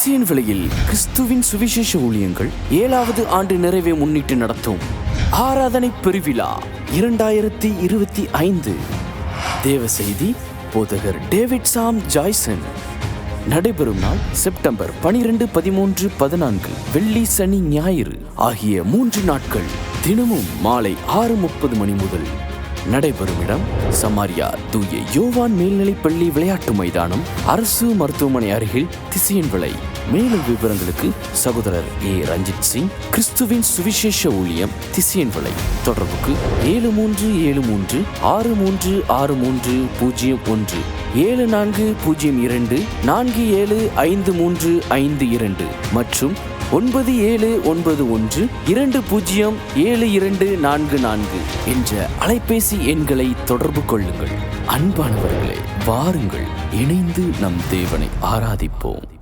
திசையன் விலையில் கிறிஸ்துவின் சுவிசேஷ ஊழியங்கள் ஏழாவது ஆண்டு நிறைவை முன்னிட்டு நடத்தும் ஆராதனை பெருவிழா இரண்டாயிரத்தி இருபத்தி ஐந்து. தேவ செய்தி போதகர் டேவிட் சாம் ஜாய்சன். நடைபெறும் நாள் செப்டம்பர் பனிரெண்டு பதிமூன்று பதினான்கு வெள்ளி சனி ஞாயிறு ஆகிய மூன்று நாட்கள் தினமும் மாலை ஆறு முப்பது மணி முதல் நடைபெறும் இடம் சமாரியா. தூய யோவான் மேல்நிலைப்பள்ளி விளையாட்டு மைதானம் அரசு மருத்துவமனை அருகில் திசையன் விலை மேலும் விவரங்களுக்கு சகோதரர் ஏ. ரஞ்சித் சிங் கிறிஸ்துவின் சுவிசேஷ ஊழியம் திசையன் விலை தொடர்புக்கு ஏழு மூன்று ஏழு மூன்று ஆறு மூன்று ஆறு மூன்று பூஜ்ஜியம் ஒன்று ஏழு நான்கு பூஜ்ஜியம் இரண்டு நான்கு ஏழு ஐந்து மூன்று ஐந்து இரண்டு மற்றும் ஒன்பது ஏழு ஒன்பது ஒன்று இரண்டு பூஜ்ஜியம் ஏழு இரண்டு நான்கு நான்கு என்ற அலைபேசி எண்களை தொடர்பு கொள்ளுங்கள். அன்பானவர்களே வாருங்கள். இணைந்து நம் தேவனை ஆராதிப்போம்.